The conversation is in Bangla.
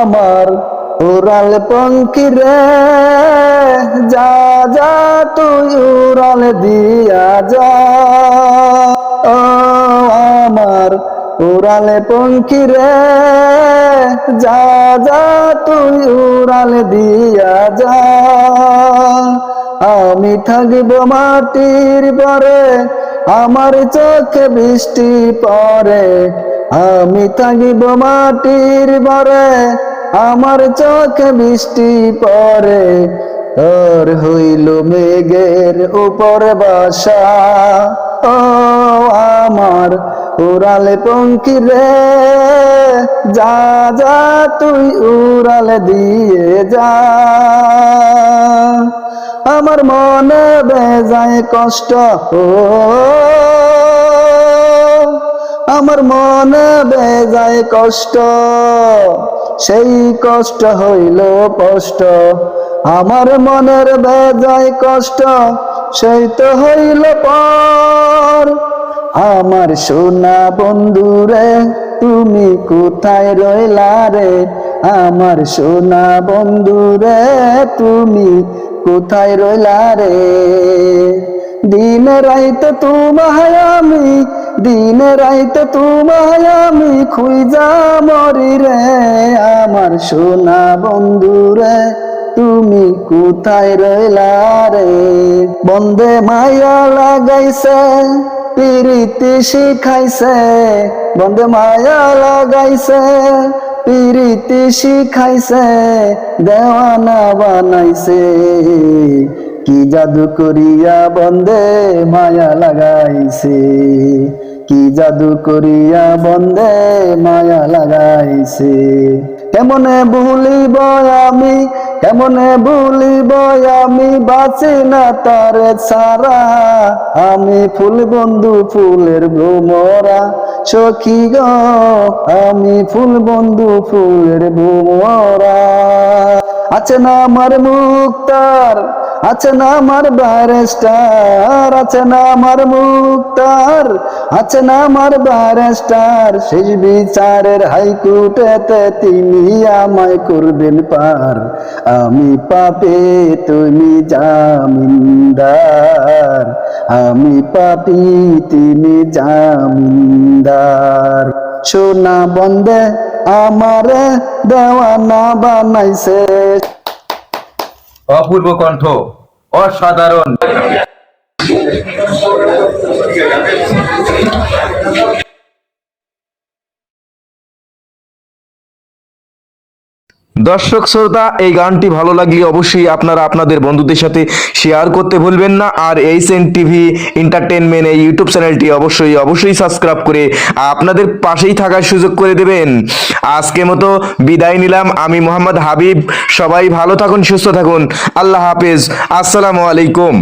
আমার উড়াল পঙ্কি রে, যা যা, তুই উড়াল দিয়া যা। ও আমার উড়ালে পঙ্কি রে, যা যা, তুই উড়াল দিয়া যা। আমি থাকব মাটির পরে, আমার চোখে বৃষ্টি পরে। আমি থাকিব মাটির পরে আমার চোখে বৃষ্টি পরে, তোর হইল মেঘের উপর বাসা। ও আমার উড়ালে পঙ্কি রে, যা যা তুই উড়ালে দিয়ে যা। আমার মনে বেজায় কষ্ট ও আমার মনে বেজায় কষ্ট সেই কষ্ট হইল কষ্ট। আমার মনের বেজায় কষ্ট, সেই তো হইল পর। আমার সোনা বন্ধুরে, তুমি কোথায় রইলা রে? আমার সোনা বন্ধুরে, তুমি কোথায় রইলা রে? দিন রাইতে তোমায় আমি দিন রাইতে তোমায় আমি খুঁজা মরি রে। আমার সোনা বন্ধুরে তুমি কোথায় রইলা রে? বন্দে মায়া লাগাইছে, পিরিতি শিখাইছে। বন্দে মায়া লাগাইছে, পিরিতি শিখাইছে, দেওয়ানা বানাইছে। কি জাদু করিয়া বন্দে মায়া লাগাইছে? কি জাদু করিয়া বন্দে মায়া লাগাইছে? কেমনে ভুলিব আমি? কেমনে ভুলিব আমি? বাঁচি না তার ছাড়া। আমি ফুল বন্ধু, ফুলের ভ্রমরা সখী গ। আমি ফুল বন্ধু, ফুলের ভ্রমরা। আছে না আমার মুক্তার, আছে না আমার ব্যারেস্টার আছে না আমার মুক্তার, আছে না আমার ব্যারেস্টার শেষ বিচারের হাইকোর্টেতে তিনি আমায় করবেন পার। আমি পাপে, তুমি জামিনদার। আমি পাপি, তিনি জামিনদার। সোনা বন্দে আমারে দেওয়ানা বানাইছে। অপূর্ব কণ্ঠ অসাধারণ। দর্শক শ্রোতা, এই গানটি ভালো লাগলে অবশ্যই আপনারা আপনাদের বন্ধুদের সাথে শেয়ার করতে ভুলবেন না। আর এইচ এন টিভি এন্টারটেনমেন্ট এই ইউটিউব চ্যানেলটি অবশ্যই অবশ্যই সাবস্ক্রাইব করে আপনাদের পাশেই থাকার সুযোগ করে দেবেন। আজকে মতো বিদায় নিলাম। আমি মোহাম্মদ হাবিব। সবাই ভালো থাকুন, সুস্থ থাকুন। আল্লাহ হাফেজ। আসসালামু আলাইকুম।